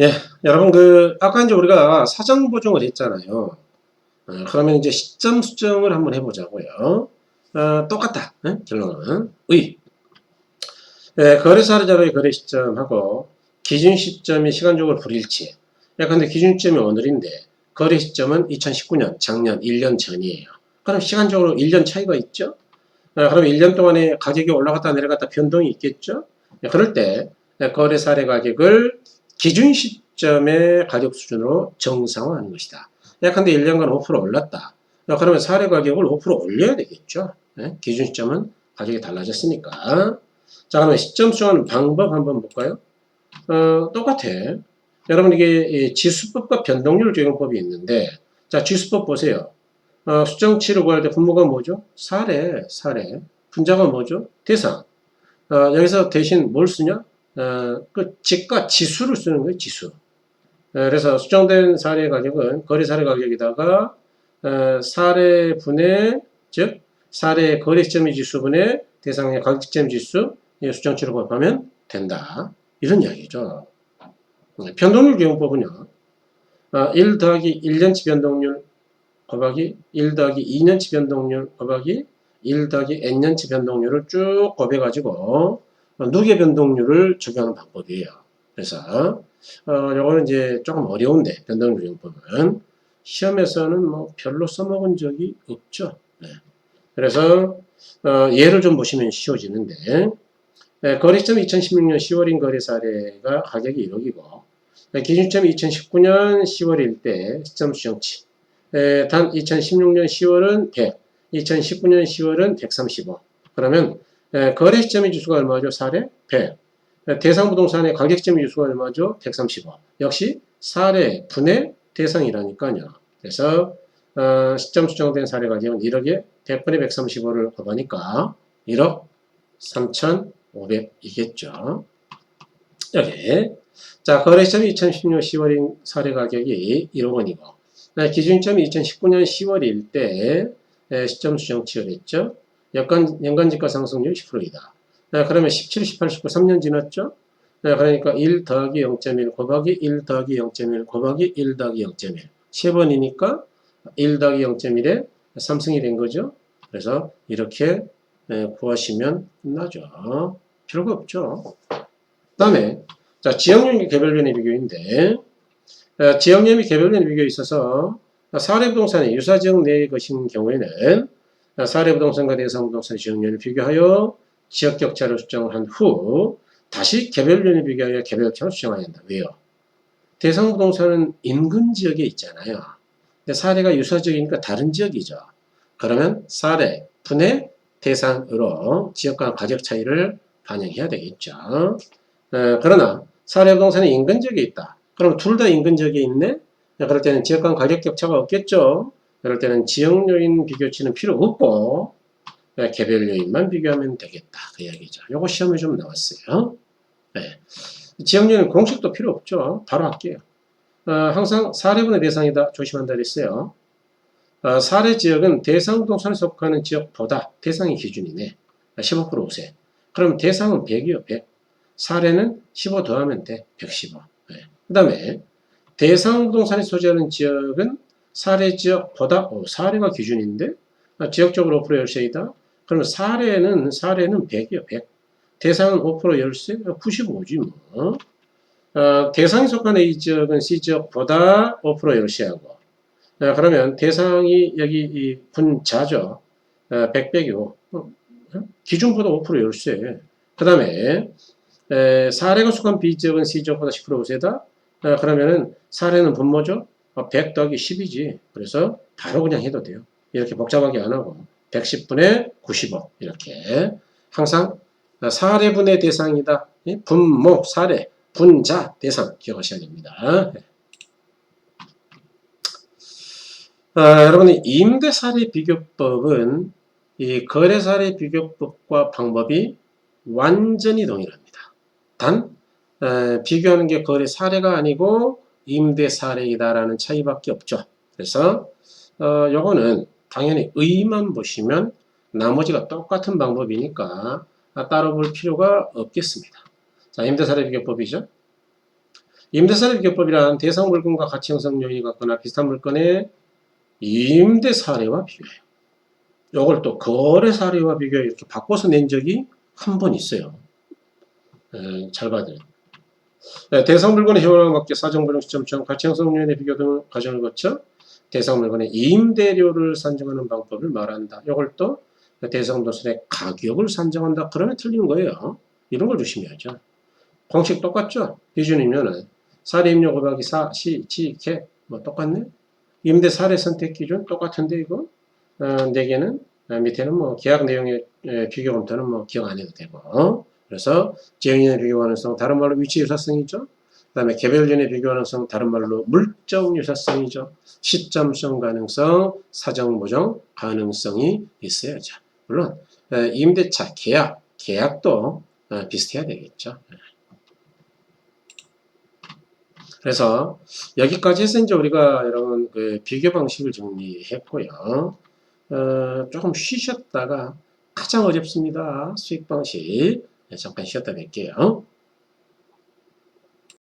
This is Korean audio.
예, 여러분 그 아까 이제 우리가 사전 보정을 했잖아요. 어, 그러면 이제 시점 수정을 한번 해보자고요. 어, 똑같다. 예? 결론은 의. 예, 거래사 자료의 거래 시점하고 기준 시점이 시간적으로 불일치. 예, 근데 기준 시점이 오늘인데 거래 시점은 2019년 작년 1년 전이에요. 그럼 시간적으로 1년 차이가 있죠? 예, 그럼 1년 동안에 가격이 올라갔다 내려갔다 변동이 있겠죠? 예, 그럴 때 예, 거래 사례 가격을 기준 시점의 가격 수준으로 정상화하는 것이다. 예컨대 1년간 5% 올랐다. 야, 그러면 사례 가격을 5% 올려야 되겠죠. 예? 기준 시점은 가격이 달라졌으니까. 자, 그러면 시점 수정하는 방법 한번 볼까요? 어, 똑같아. 여러분 이게 이 지수법과 변동률 적용법이 있는데, 자, 지수법 보세요. 어, 수정치를 구할 때 분모가 뭐죠? 사례, 사례. 분자가 뭐죠? 대상. 어, 여기서 대신 뭘 쓰냐? 어, 그 지가 지수를 쓰는 거예요, 지수. 어, 그래서 수정된 사례 가격은 거래 사례 가격에다가 어, 사례 분의 즉 사례 거래 시점의 지수분의 대상의 가격 시점 지수 이 수정치로 곱하면 된다. 이런 이야기죠. 어, 변동률 기용법은요. 어, 1 더하기 1년치 변동률 곱하기 1 더하기 2년치 변동률 곱하기 1 더하기 n년치 변동률을 쭉 곱해가지고 어, 누계 변동률을 적용하는 방법이에요. 그래서 어, 요거는 이제 조금 어려운데 변동률 적용법은 시험에서는 뭐 별로 써먹은 적이 없죠. 네. 그래서 어, 예를 좀 보시면 쉬워지는데 네, 거래점 2016년 10월인 거래 사례가 가격이 1억이고 네, 기준점이 2019년 10월일 때 시점 수정치 네, 단 2016년 10월은 100 2019년 10월은 135 그러면 예, 거래 시점의 지수가 얼마죠? 사례 100. 예, 대상 부동산의 가격 시점의 지수가 얼마죠? 135. 역시 사례 분의 대상이라니까요. 그래서 어, 시점 수정된 사례 가격은 1억에 100분의 135를 곱하니까 1억 3,500이겠죠. 여기 자 거래 시점이 2016년 10월인 사례 가격이 1억 원이고 네, 기준점이 2019년 10월일 때 예, 시점 수정치를 했죠. 연간, 연간지가 상승률 10%이다. 네, 그러면 17, 18, 19, 3년 지났죠? 네, 그러니까 1 더하기 0.1 곱하기 1 더하기 0.1 곱하기 1 더하기 0.1. 세 번이니까 1 더하기 0.1에 3승이 된 거죠. 그래서 이렇게 네, 구하시면 끝나죠. 필요가 없죠. 그 다음에, 자, 지역연계 개별연의 비교인데, 어, 지역연의 개별연의 비교에 있어서 사례 부동산의 유사지역 내의 것인 경우에는 사례 부동산과 대상 부동산 지역연을 비교하여 지역 격차를 수정을 한 후 다시 개별연을 비교하여 개별차를 수정해야 한다. 왜요? 대상 부동산은 인근 지역에 있잖아요. 근데 사례가 유사 지역이니까 다른 지역이죠. 그러면 사례 분의 대상으로 지역간 가격 차이를 반영해야 되겠죠. 어, 그러나 사례 부동산이 인근 지역에 있다. 그럼 둘 다 인근 지역에 있네? 그럴 때는 지역 간 가격 격차가 없겠죠. 그럴 때는 지역 요인 비교치는 필요 없고 그냥 개별 요인만 비교하면 되겠다 그 이야기죠. 요거 시험에 좀 나왔어요. 네. 지역 요인 공식도 필요 없죠. 바로 할게요. 어, 항상 사례분의 대상이다 조심한다 그랬어요. 어, 사례 지역은 대상 부동산에 속하는 지역보다 대상이 기준이네. 15% 우세. 그럼 대상은 100이요, 100. 사례는 15 더하면 돼, 115. 네. 그 다음에 대상 부동산이 소재하는 지역은 사례 지역보다 어, 사례가 기준인데 아, 지역적으로 5% 열세이다. 그러면 사례는 사례는 100이요, 100. 대상은 5% 열세, 95지 뭐. 어, 대상이 속한 A 지역은 C 지역보다 5% 열세하고. 어, 그러면 대상이 여기 이 분자죠. 어, 100, 100이고 어, 기준보다 5% 열세. 그 다음에 사례가 속한 B 지역은 C 지역보다 10% 우세다. 어, 그러면은 사례는 분모죠. 100 더하기 10이지. 그래서 바로 그냥 해도 돼요. 이렇게 복잡하게 안 하고 110분의 95 이렇게 항상 사례분의 대상이다. 분모, 사례, 분자, 대상 기억하셔야 됩니다. 아, 여러분이 임대사례 비교법은 이 거래사례 비교법과 방법이 완전히 동일합니다. 단 에, 비교하는 게 거래 사례가 아니고 임대 사례이다라는 차이밖에 없죠. 그래서 어, 요거는 당연히 의만 보시면 나머지가 똑같은 방법이니까 따로 볼 필요가 없겠습니다. 자, 임대 사례 비교법이죠. 임대사례 비교법이란 대상 물건과 가치 형성 요인이 같거나 비슷한 물건의 임대 사례와 비교해요. 요걸 또 거래 사례와 비교해 이렇게 바꿔서 낸 적이 한 번 있어요. 에, 잘 봐야 돼요. 네, 대상 물건의 효용에 맞게 사정 불능 시점점 가치 형성 요인의 비교 등 과정을 거쳐 대상 물건의 임대료를 산정하는 방법을 말한다. 이걸 또 대상 도선의 가격을 산정한다. 그러면 틀리는 거예요. 이런 걸 조심해야죠. 공식 똑같죠? 기준이면은 사례 입력 곱하기 4, 시, 지, 개, 뭐 똑같네? 임대 사례 선택 기준 똑같은데 이거? 어, 네 개는 어, 밑에는 뭐 계약 내용의 에, 비교 검토는 뭐 기억 안 해도 되고 어? 그래서 지형인의 비교 가능성 다른 말로 위치 유사성이죠. 그 다음에 개별진의 비교 가능성 다른 말로 물적 유사성이죠. 시점성 가능성, 사정 모정 가능성이 있어야죠. 물론 에, 임대차 계약, 계약도 어, 비슷해야 되겠죠. 그래서 여기까지 해서 이제 우리가 여러분 그 비교 방식을 정리했고요. 어, 조금 쉬셨다가 가장 어렵습니다. 수익 방식 네, 잠깐 쉬었다 뵐게요.